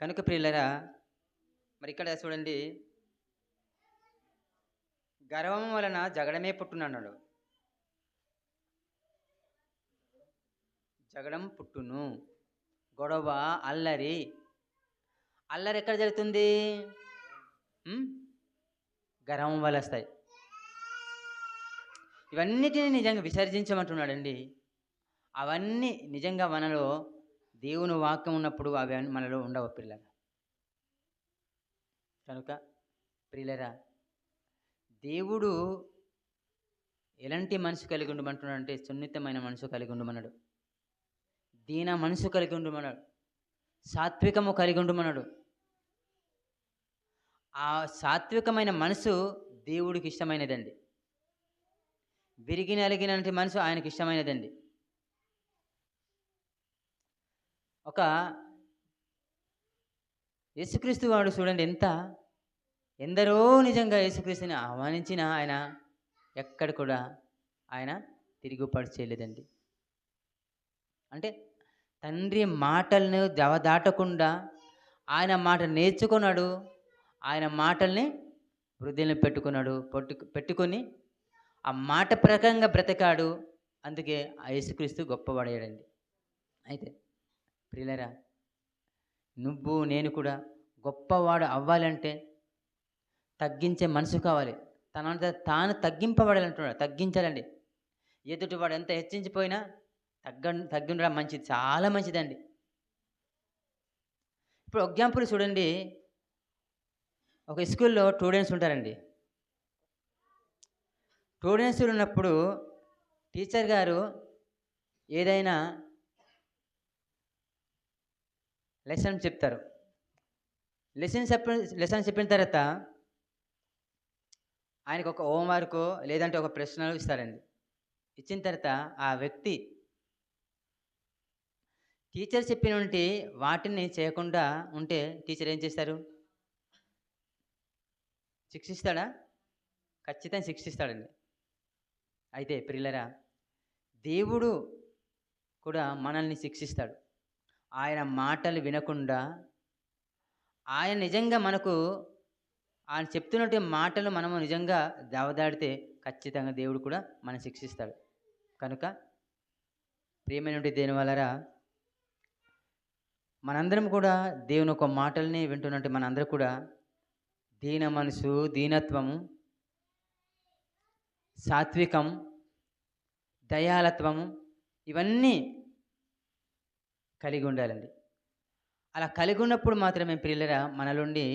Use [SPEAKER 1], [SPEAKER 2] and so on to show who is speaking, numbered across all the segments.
[SPEAKER 1] కనుక ప్రియులరా మరి ఇక్కడ చూడండి. గర్వం వలన జగడమే పుట్టునన్నాడు. జగడం పుట్టును. గొడవ అల్లరి. అల్లరి ఎక్కడ జరుగుతుంది? గర్వం వల్ల వస్తాయి. ఇవన్నిటిని నిజంగా విసర్జించమంటున్నాడండి. అవన్నీ నిజంగా మనలో దేవుని వాక్యం ఉన్నప్పుడు అవి మనలో ఉండవు పిల్లల. కనుక ప్రియులరా దేవుడు ఎలాంటి మనసు కలిగి ఉండమంటున్నాడు అంటే సున్నితమైన మనసు కలిగి ఉండమన్నాడు. దీన మనసు కలిగి ఉండమన్నాడు. సాత్వికము కలిగి ఉండమన్నాడు. ఆ సాత్వికమైన మనసు దేవుడికి ఇష్టమైనదండి. విరిగి నలిగినటువంటి మనసు ఆయనకి ఇష్టమైనదండి. ఒక యేసుక్రీస్తు వాడు చూడండి ఎంత ఎందరో నిజంగా యేసుక్రీస్తుని ఆహ్వానించిన ఆయన ఎక్కడ కూడా ఆయన తిరుగుబాటు చేయలేదండి అంటే తండ్రి మాటలను దవదాటకుండా ఆయన మాట నేర్చుకున్నాడు ఆయన మాటల్ని వృద్ధిని పెట్టుకున్నాడు పొట్టు పెట్టుకొని ఆ మాట ప్రకారంగా బ్రతకాడు అందుకే ఆ యేసుక్రీస్తు గొప్పవాడయ్యాడండి. అయితే ప్రియులరా నువ్వు నేను కూడా గొప్పవాడు అవ్వాలంటే తగ్గించే మనసు కావాలి. తనంత తాను తగ్గింపబడాలంటున్నాడు. తగ్గించాలండి. ఎదుటివాడు ఎంత హెచ్చించిపోయినా తగ్గ తగ్గి ఉండడం మంచిది. చాలా మంచిదండి. ఇప్పుడు ఎగ్జాంపుల్ చూడండి. ఒక స్కూల్లో స్టూడెంట్స్ ఉంటారండి. స్టూడెంట్స్ ఉన్నప్పుడు టీచర్ గారు ఏదైనా లెసన్ చెప్తారు. లెసన్ చెప్పిన లెసన్ చెప్పిన తర్వాత ఆయనకు ఒక హోంవర్క్ లేదంటే ఒక ప్రశ్నలు ఇస్తారండి. ఇచ్చిన తర్వాత ఆ వ్యక్తి టీచర్ చెప్పినటువంటి వాటిని చేయకుండా ఉంటే టీచర్ ఏం చేస్తారు? శిక్షిస్తాడా? ఖచ్చితంగా శిక్షిస్తాడండి. అయితే ప్రిల్లరా దేవుడు కూడా మనల్ని శిక్షిస్తాడు. ఆయన మాటలు వినకుండా ఆయన నిజంగా మనకు ఆయన చెప్తున్నట్టు మాటలు మనము నిజంగా దవదాడితే ఖచ్చితంగా దేవుడు కూడా మనం శిక్షిస్తాడు. కనుక ప్రియమైనటువంటి దేని వలన మనందరం కూడా దేవుని ఒక మాటల్ని వింటున్నట్టు మనందరం కూడా దీన మనసు దీనత్వము సాత్వికం దయాలత్వము ఇవన్నీ కలిగి ఉండాలండి అలా కలిగి ఉన్నప్పుడు మాత్రమే పిల్లరా మనలోండి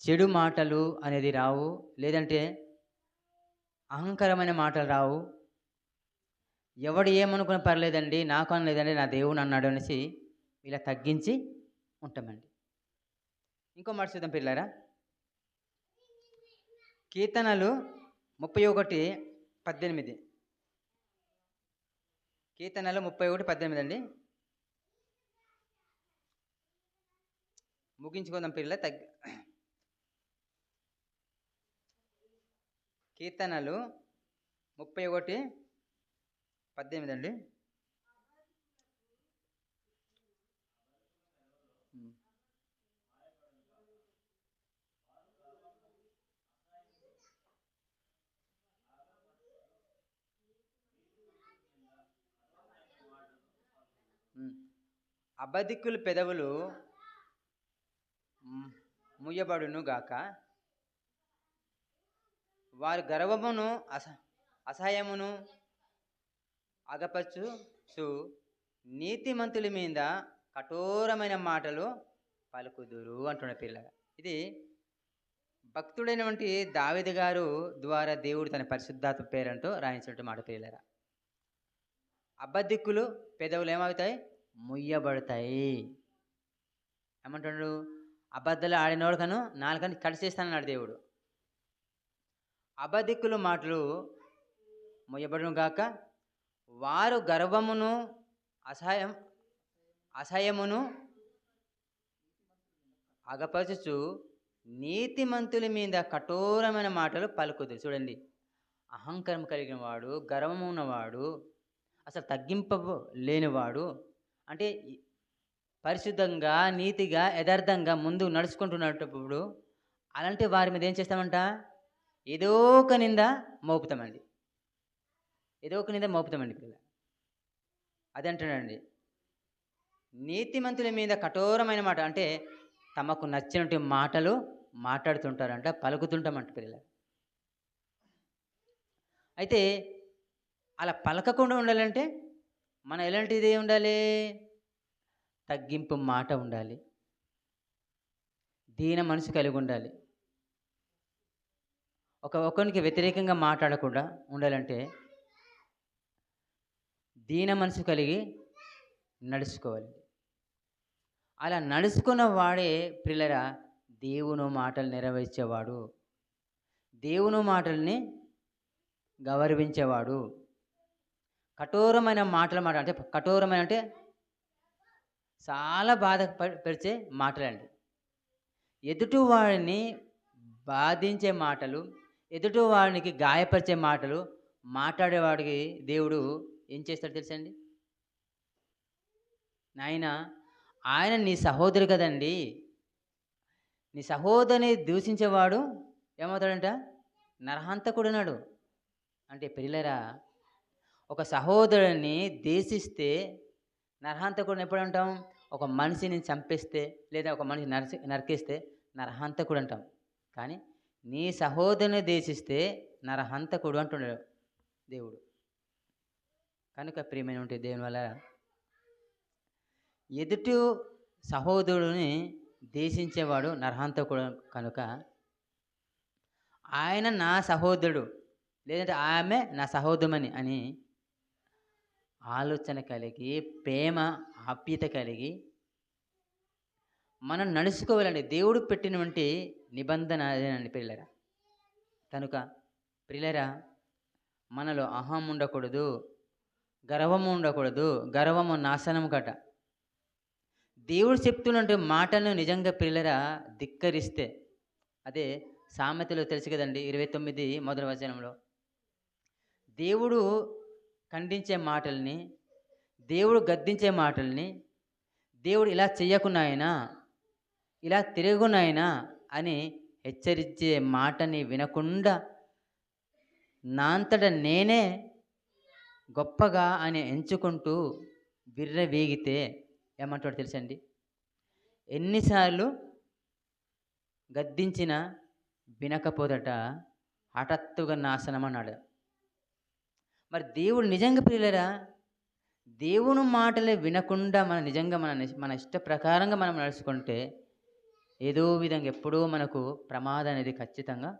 [SPEAKER 1] చెడు మాటలు అనేది రావు లేదంటే అహంకరమైన మాటలు రావు. ఎవడు ఏమనుకున్నా పర్లేదండి నాకు అనలేదండి నా దేవుని అన్నాడు అనేసి ఇలా తగ్గించి ఉంటామండి. ఇంకో మాట చూద్దాం పిల్లరా కీర్తనలు ముప్పై ఒకటి పద్దెనిమిది. కీర్తనలు ముప్పై ఒకటి పద్దెనిమిది అండి. ముగించుకుందాం పిల్ల తగ్గి కీర్తనలు ముప్పై ఒకటి పద్దెనిమిది అండి. అబధికుల పెదవులు మ్, ముయ్యబడును గాక. వారి గర్వమును అస అసహ్యమును అగపచ్చు నీతిమంతుల మీద కఠోరమైన మాటలు పలుకుదురు అంటున్న పిల్లగ. ఇది భక్తుడైనటువంటి దావిది గారు ద్వారా దేవుడు తన పరిశుద్ధాత్మ పేరంటూ రాయించినట్టు మాట పిల్లరా. అబద్ధిక్కులు పెదవులు ఏమవుతాయి? ముయ్యబడతాయి. ఏమంటున్నాడు? అబద్ధాలు ఆడినోడు కను నాలుగని కడిచేస్తానన్నాడు దేవుడు. అబద్ధికులు మాటలు ముయ్యబడును గాక వారు గర్వమును అసహాయం అసహ్యమును అగపరచుచు నీతిమంతుల మీద కఠోరమైన మాటలు పలుకుదు చూడండి. అహంకారం కలిగిన వాడు గర్వం ఉన్నవాడు అసలు తగ్గింప లేనివాడు అంటే పరిశుద్ధంగా నీతిగా యథార్థంగా ముందు నడుచుకుంటున్నప్పుడు అలాంటి వారి మీద ఏం చేస్తామంట? ఏదో ఒక నింద మోపుతామండి. ఏదో ఒక నింద మోపుతామండి పిల్ల అది అంటున్నాడండి నీతిమంతుల మీద కఠోరమైన మాట అంటే తమకు నచ్చినటువంటి మాటలు మాట్లాడుతుంటారంట పలుకుతుంటామంట పిల్లలు. అయితే అలా పలకకుండా ఉండాలంటే మనం ఎలాంటిది ఉండాలి? తగ్గింపు మాట ఉండాలి. దీన మనసు కలిగి ఉండాలి. ఒక ఒకరికి వ్యతిరేకంగా మాట్లాడకుండా ఉండాలంటే దీన మనసు కలిగి నడుచుకోవాలి. అలా నడుచుకున్న వాడే పిల్లరా దేవుని మాటలు నెరవేర్చేవాడు. దేవుని మాటల్ని గౌరవించేవాడు. కఠోరమైన మాటలు మాట అంటే కఠోరమైన అంటే చాలా బాధ పరిచే మాటలండి. ఎదుటి వాడిని బాధించే మాటలు ఎదుటి వాడికి గాయపరిచే మాటలు మాట్లాడేవాడికి దేవుడు ఏం చేస్తాడు తెలుసండి? నాయన ఆయన నీ సహోదరు కదండి. నీ సహోదరిని దూషించేవాడు ఏమవుతాడంట? నరహంతకుడున్నాడు. అంటే పిల్లరా ఒక సహోదరుని దేశిస్తే నరహంతకుడిని ఎప్పుడు అంటాం? ఒక మనిషిని చంపేస్తే లేదా ఒక మనిషి నరసి నరికిస్తే నరహంతకుడు అంటాం. కానీ నీ సహోదరుని దేశిస్తే నరహంతకుడు అంటున్నాడు దేవుడు. కనుక ప్రియమైన ఉంటే దేవుని వల్ల ఎదుటి సహోదరుని దేశించేవాడు నరహంతకుడు కనుక ఆయన నా సహోదరుడు లేదంటే ఆమె నా సహోదరుమని అని ఆలోచన కలిగి ప్రేమ ఆప్యత కలిగి మనం నడుచుకోవాలండి. దేవుడు పెట్టినటువంటి నిబంధన అదేనండి పిల్లరా కనుక పిల్లరా మనలో అహం ఉండకూడదు గర్వము ఉండకూడదు గర్వము నాశనం కట. దేవుడు చెప్తున్నట్టు మాటను నిజంగా పిల్లరా ధిక్కరిస్తే అదే సామెతలో తెలుసు కదండి ఇరవై తొమ్మిది మొదటి వచనంలో. దేవుడు ఖండించే మాటల్ని దేవుడు గద్దించే మాటల్ని దేవుడు ఇలా చెయ్యకున్నాయినా ఇలా తిరుగునాయనా అని హెచ్చరించే మాటని వినకుండా నాంతట నేనే గొప్పగా అని ఎంచుకుంటూ విర్ర వేగితే ఏమంటాడు తెలుసండి? ఎన్నిసార్లు గద్దించిన వినకపోదట హఠాత్తుగా నాశనం అన్నాడు మరి దేవుడు నిజంగా ప్రియులరా? దేవుని మాటలే వినకుండా మన నిజంగా మన మన ఇష్ట ప్రకారంగా మనం నడుచుకుంటే ఏదో విధంగా ఎప్పుడూ మనకు ప్రమాదం అనేది ఖచ్చితంగా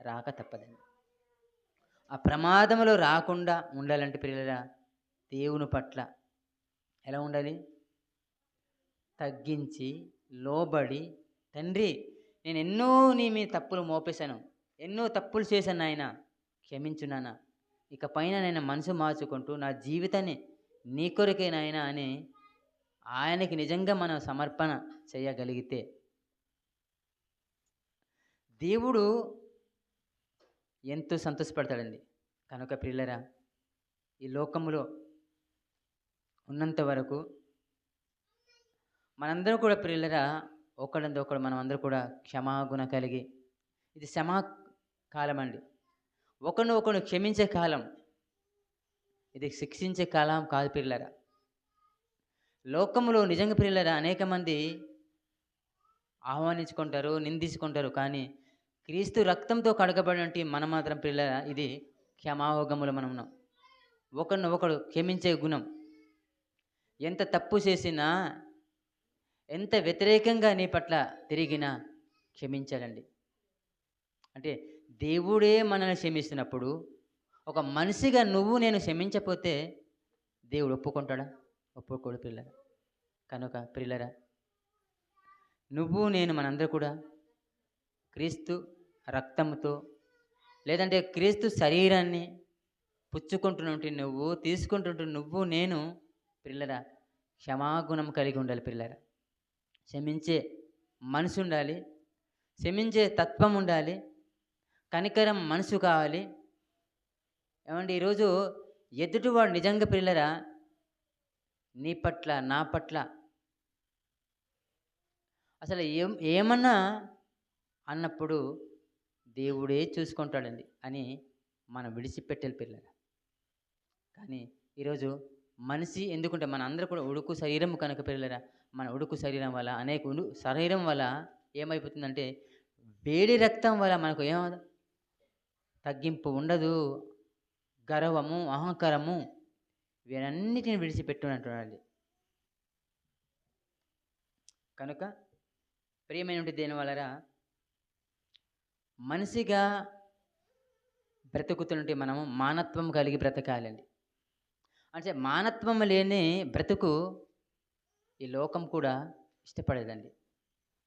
[SPEAKER 1] రాక తప్పదండి. ఆ ప్రమాదంలో రాకుండా ఉండాలంటే పిల్లరా దేవుని పట్ల ఎలా ఉండాలి? తగ్గించి లోబడి తండ్రి నేను ఎన్నో నీ మీ తప్పులు మోపేశాను ఎన్నో తప్పులు చేశాను ఆయన క్షమించున్నానా ఇక పైన నేను మనసు మార్చుకుంటూ నా జీవితాన్ని నీ కొరకే అని ఆయనకి నిజంగా మనం సమర్పణ చేయగలిగితే. దేవుడు ఎంతో సంతోషపడతాడండి. కనుక ప్రిల్లరా ఈ లోకంలో ఉన్నంత వరకు మనందరం కూడా ప్రిల్లరా ఒకడంతో ఒకడు మనం అందరూ కూడా క్షమాగుణ కలిగి ఇది క్షమా కాలం అండి ఒకరిని ఒకరు క్షమించే కాలం. ఇది శిక్షించే కాలం కాదు పిల్లరా. లోకములో నిజంగా పిల్లరా అనేక మంది ఆహ్వానించుకుంటారు నిందించుకుంటారు కానీ క్రీస్తు రక్తంతో కడగబడినట్టు మనం మాత్రం పిల్లరా ఇది క్షమాహోగములు మనం ఉన్నాం. ఒకరిని ఒకడు క్షమించే గుణం. ఎంత తప్పు చేసినా ఎంత వ్యతిరేకంగా నీ పట్ల తిరిగినా క్షమించాలండి అంటే దేవుడే మనల్ని క్షమిస్తున్నప్పుడు ఒక మనిషిగా నువ్వు నేను క్షమించకపోతే దేవుడు ఒప్పుకుంటాడా? ఒప్పుకోడు పిల్లరా. కనుక పిల్లరా నువ్వు నేను మనందరూ కూడా క్రీస్తు రక్తంతో లేదంటే క్రీస్తు శరీరాన్ని పుచ్చుకుంటున్నట్టు నువ్వు తీసుకుంటుంటే నువ్వు నేను పిల్లరా క్షమాగుణం కలిగి ఉండాలి పిల్లరా. క్షమించే మనసు ఉండాలి క్షమించే తత్వం ఉండాలి కనికరం మనసు కావాలి. ఏమండి ఈరోజు ఎదుటివాడు నిజంగా పిల్లరా? నీ పట్ల నా పట్ల. అసలు ఏం ఏమన్నా అన్నప్పుడు దేవుడే చూసుకుంటాడండి అని మనం విడిచిపెట్టాలి పిల్లలు. కానీ ఈరోజు మనిషి ఎందుకుంటే మన అందరూ కూడా ఉడుకు శరీరం కనుక పిల్లరా? మన ఉడుకు శరీరం వల్ల అనేక ఉడు శరీరం వల్ల ఏమైపోతుందంటే వేడి రక్తం వల్ల మనకు ఏమవుతుంది? తగ్గింపు ఉండదు. గర్వము అహంకారము వీరన్నిటిని విడిచిపెట్టునంటున్నాడు కనుక ప్రియమైనటువంటి దేని వలన మనిషిగా బ్రతుకుతుంటే మనము మానత్వం కలిగి బ్రతకాలండి. అంటే మానత్వం లేని బ్రతుకు ఈ లోకం కూడా ఇష్టపడేదండి.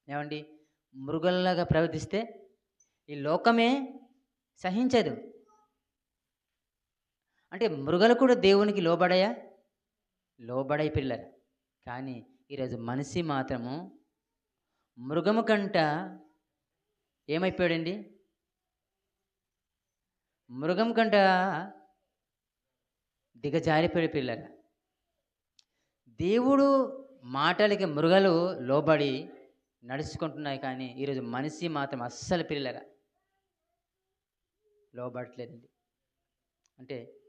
[SPEAKER 1] ఏమండి? మృగల్లాగా ప్రవర్తిస్తే ఈ లోకమే సహించదు. అంటే మృగలు కూడా దేవునికి లోబడయా? లోబడై పిల్లలు. కానీ ఈరోజు మనిషి మాత్రము మృగము కంట ఏమైపోయాడండి? మృగం కంట దిగజారిపోయే పిల్లలు. దేవుడు మాటలకి మృగలు లోబడి నడుచుకుంటున్నాయి కానీ ఈరోజు మనిషి మాత్రం అస్సలు పిల్లరా లోబడట్లేదండి. అంటే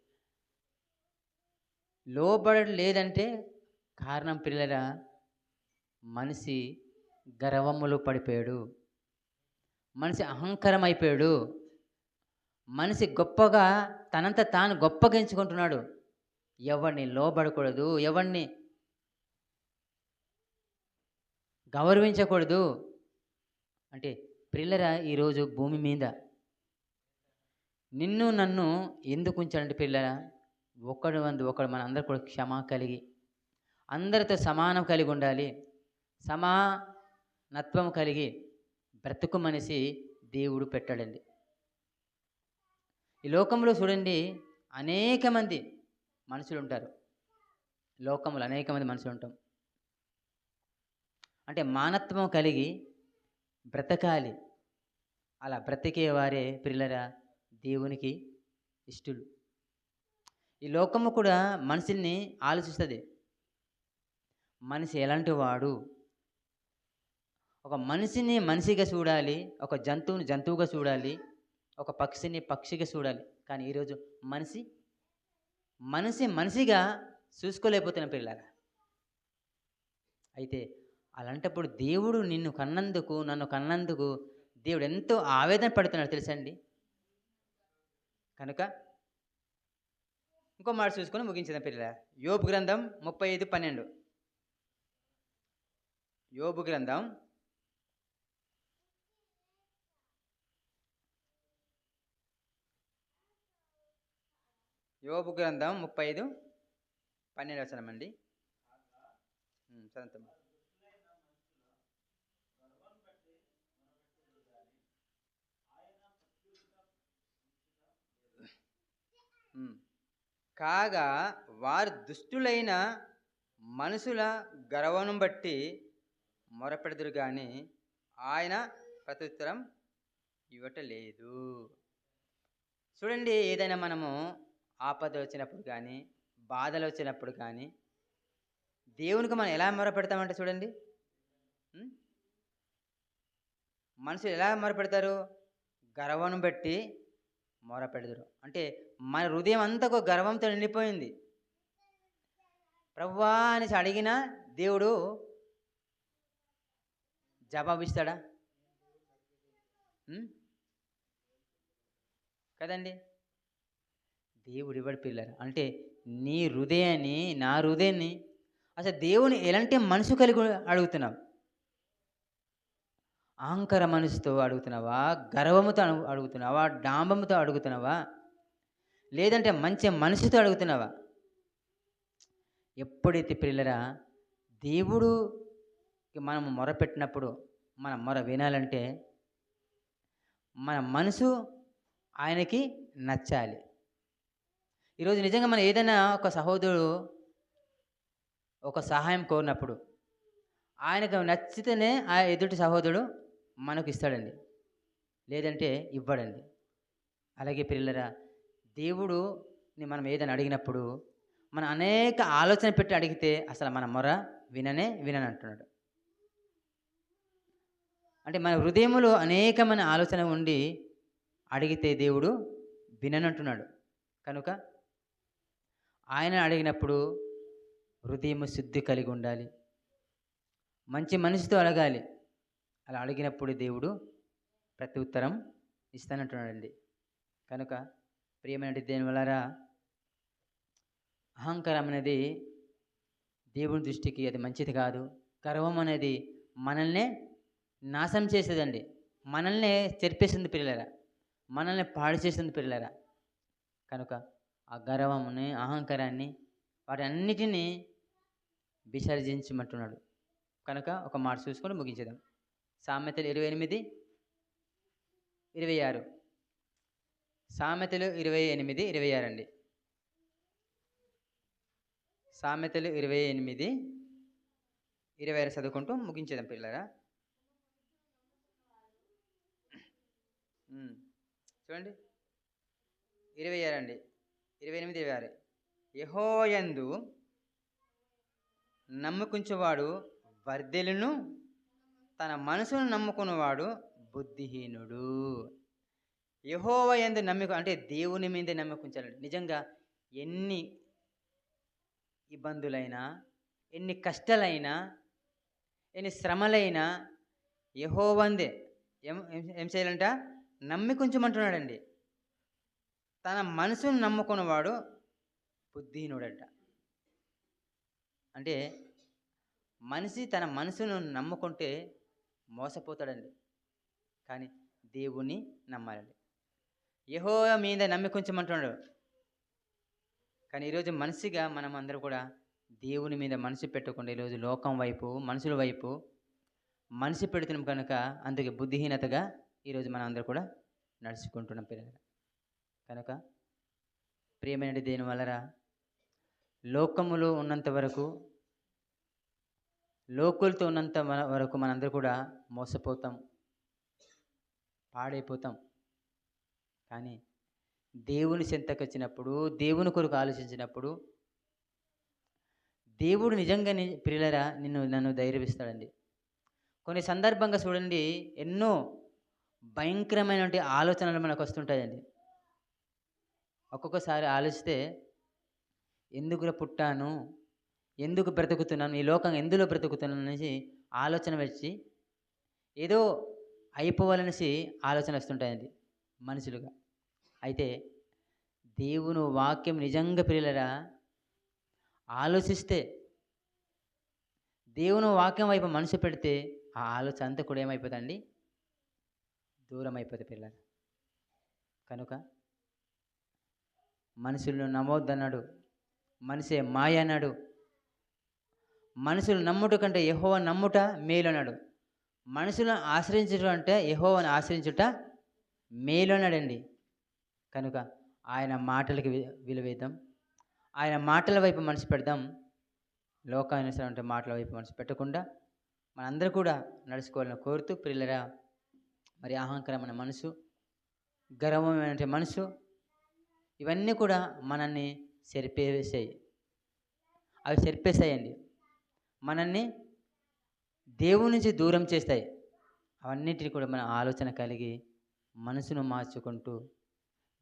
[SPEAKER 1] లోబడలేదంటే కారణం పిల్లరా మనిషి గర్వములు పడిపోయాడు. మనిషి అహంకారం అయిపోయాడు మనిషి గొప్పగా తనంత తాను గొప్పగా ఎంచుకుంటున్నాడు. ఎవరిని లోబడకూడదు ఎవరిని గౌరవించకూడదు. అంటే పిల్లరా ఈరోజు భూమి మీద నిన్ను నన్ను ఎందుకు ఉంచాడంటే పిల్లరా ఒకడు వందు ఒకడు మన అందరు కూడా క్షమ కలిగి అందరితో సమానం కలిగి ఉండాలి సమానత్వం కలిగి బ్రతుకు మనిషి దేవుడు పెట్టాడండి. ఈ లోకంలో చూడండి అనేక మంది మనుషులు ఉంటారు. లోకంలో అనేక మంది మనుషులు ఉంటాం. అంటే మానత్వం కలిగి బ్రతకాలి. అలా బ్రతికే వారే పిల్లరా దేవునికి ఇష్టులు ఈ లోకము కూడా మనిషిని ఆలోచిస్తుంది. మనిషి ఎలాంటి వాడు? ఒక మనిషిని మనిషిగా చూడాలి ఒక జంతువుని జంతువుగా చూడాలి ఒక పక్షిని పక్షిగా చూడాలి. కానీ ఈరోజు మనిషి మనిషి మనిషిగా చూసుకోలేకపోతున్న పిల్లగా అయితే అలాంటప్పుడు దేవుడు నిన్ను కన్నందుకు నన్ను కన్నందుకు దేవుడు ఎంతో ఆవేదన పడుతున్నాడు తెలుసండి కనుక ఇంకో మాట చూసుకొని ముగించిన పిల్లల యోబు గ్రంథం ముప్పై ఐదు పన్నెండు. యోబు గ్రంథం యోబు గ్రంథం ముప్పై ఐదు పన్నెండు వచనం అండి. చదువుతాం కాగా వారు దుష్టులైన మనుషుల గర్వను బట్టి మొరపెడదురు కానీ ఆయన ప్రత్యుత్తరం ఇవ్వటలేదు. చూడండి ఏదైనా మనము ఆపద వచ్చినప్పుడు కానీ బాధలు వచ్చినప్పుడు కానీ దేవునికి మనం ఎలా మొరపెడతామంటే చూడండి. మనుషులు ఎలా మొరపెడతారు? గర్వను బట్టి మొరపెడదురు. అంటే మన హృదయం అంతా ఒక గర్వంతో నిండిపోయింది. ప్రవ్వా అనేసి అడిగినా దేవుడు జవాబిస్తాడా? కదండి? దేవుడు ఇవ్వడు పిల్లలు? అంటే నీ హృదయాన్ని నా హృదయాన్ని అసలు దేవుని ఎలాంటి మనసు కలిగి అడుగుతున్నావు? అహంకార మనసుతో అడుగుతున్నావా? గర్వముతో అడుగుతున్నావా? డాంబముతో అడుగుతున్నావా? లేదంటే మంచి మనసుతో అడుగుతున్నావా? ఎప్పుడైతే పిల్లరా దేవుడు మనం మొరపెట్టినప్పుడు మన మొర వినాలంటే మన మనసు ఆయనకి నచ్చాలి. ఈరోజు నిజంగా మనం ఏదైనా ఒక సహోదరుడు ఒక సహాయం కోరినప్పుడు ఆయనకు నచ్చితేనే ఆ ఎదుటి సహోదరుడు మనకు ఇస్తాడండి లేదంటే ఇవ్వడండి. అలాగే పిల్లరా దేవుడుని మనం ఏదైనా అడిగినప్పుడు మనం అనేక ఆలోచన పెట్టి అడిగితే అసలు మన మొర విననే వినని అంటున్నాడు. అంటే మన హృదయంలో అనేకమైన ఆలోచన ఉండి అడిగితే దేవుడు విననంటున్నాడు కనుక ఆయన అడిగినప్పుడు హృదయం శుద్ధి కలిగి ఉండాలి. మంచి మనసుతో అడగాలి. అలా అడిగినప్పుడు దేవుడు ప్రతి ఉత్తరం ఇస్తానంటున్నాడండి. కనుక ప్రియమైన దేని వలరా అహంకారం అనేది దేవుని దృష్టికి అది మంచిది కాదు. గర్వం అనేది మనల్నే నాశనం చేసేదండి. మనల్నే చెరిపేస్తుంది పిల్లలరా. మనల్ని పాడు చేస్తుంది పిల్లలరా. కనుక ఆ గర్వముని అహంకారాన్ని వాటి అన్నిటినీ విసర్జించమంటున్నాడు. కనుక ఒక మాట చూసుకొని ముగించేద్దాం. సామెతలు ఇరవై ఎనిమిది ఇరవై ఆరు. సామెతలు ఇరవై ఎనిమిది ఇరవై ఆరు అండి. సామెతలు ఇరవై ఎనిమిది ఇరవై ఆరు చదువుకుంటూ ముగించేదాం పిల్లరా చూడండి. ఇరవై ఆరు అండి. ఇరవై ఎనిమిది ఇరవై ఆరు. యహోయందు నమ్ముకుంచేవాడు వర్ధెలును తన మనసును నమ్ముకున్నవాడు బుద్ధిహీనుడు. యహోవ ఎందు నమ్మిక అంటే దేవుని మీదే నమ్మకుంచాలండి. నిజంగా ఎన్ని ఇబ్బందులైనా ఎన్ని కష్టాలైనా ఎన్ని శ్రమలైనా యహోవందే ఏం ఏం- చేయాలంట? నమ్మికుంచమంటున్నాడండి. తన మనసును నమ్ముకున్నవాడు బుద్ధిహీనుడంట. అంటే మనిషి తన మనసును నమ్ముకుంటే మోసపోతాడండి. కానీ దేవుణ్ణి నమ్మాలండి. యహో మీద నమ్మికుంచమంటున్నాడు కానీ ఈరోజు మనిషిగా మనం అందరూ కూడా దేవుని మీద మనసు పెట్టకుండా ఈరోజు లోకం వైపు మనుషుల వైపు మనసు పెడుతున్నాం కనుక అందుకే బుద్ధిహీనతగా ఈరోజు మనం అందరూ కూడా నడుచుకుంటున్నాం పిల్లలు. కనుక ప్రియమైన దేని వలన లోకములో ఉన్నంత వరకు లోకులతో ఉన్నంత మన వరకు మనందరూ కూడా మోసపోతాం. పాడైపోతాం. కానీ దేవుని చెంతకు వచ్చినప్పుడు దేవుని కొరకు ఆలోచించినప్పుడు దేవుడు నిజంగా పిల్లరా నిన్ను నన్ను ధైర్యవిస్తాడండి కొన్ని సందర్భంగా చూడండి ఎన్నో భయంకరమైనటువంటి ఆలోచనలు మనకు వస్తుంటాయండి. ఒక్కొక్కసారి ఆలోచిస్తే ఎందుకురా పుట్టాను? ఎందుకు బ్రతుకుతున్నాను ఈ లోకం ఎందులో బ్రతుకుతున్నాను అనేసి ఆలోచన వచ్చి ఏదో అయిపోవాలనేసి ఆలోచన వస్తుంటాయండి మనుషులుగా. అయితే దేవుని వాక్యం నిజంగా పిల్లరా ఆలోచిస్తే దేవుని వాక్యం వైపు మనసు పెడితే ఆ ఆలోచన అంతా కూడా ఏమైపోతుందండి? దూరం అయిపోతుంది పిల్లలు కనుక మనుషులను నమ్మొద్దన్నాడు మనిషే మాయ అన్నాడు మనుషులు నమ్ముట కంటే యహోవ నమ్ముట మేలు మనుషులను ఆశ్రయించడం అంటే యహోవని ఆశ్రయించుట మేలు కనుక ఆయన మాటలకి వి- విలువేద్దాం. ఆయన మాటల వైపు మనసు పెడదాం. లోకానుసరం మాటల వైపు మనసు పెట్టకుండా మనందరూ కూడా నడుచుకోవాలని కోరుతూ పిల్లరా మరి అహంకరమైన మనసు గర్వమైన మనసు ఇవన్నీ కూడా మనల్ని చెరిపేసాయి. అవి చెరిపేసాయండి. మనల్ని దేవుని నుంచి దూరం చేస్తాయి. అవన్నిటిని కూడా మన ఆలోచన కలిగి మనసును మార్చుకుంటూ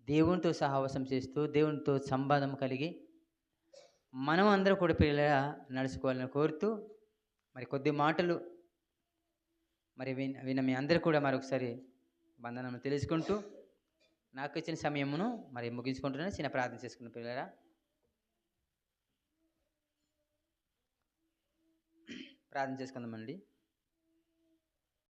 [SPEAKER 1] దేవునితో సహవాసం చేస్తూ దేవునితో సంబంధం కలిగి మనం అందరూ కూడా పిల్లల నడుచుకోవాలని కోరుతూ మరి కొద్ది మాటలు మరి విన విన్న మీ అందరూ కూడా మరొకసారి బంధనం తెలుసుకుంటూ నాకు ఇచ్చిన సమయమును మరి ముగించుకుంటున్నాను. చిన్న ప్రార్థన చేసుకున్న పిల్లరా. ప్రార్థన చేసుకుందామండి.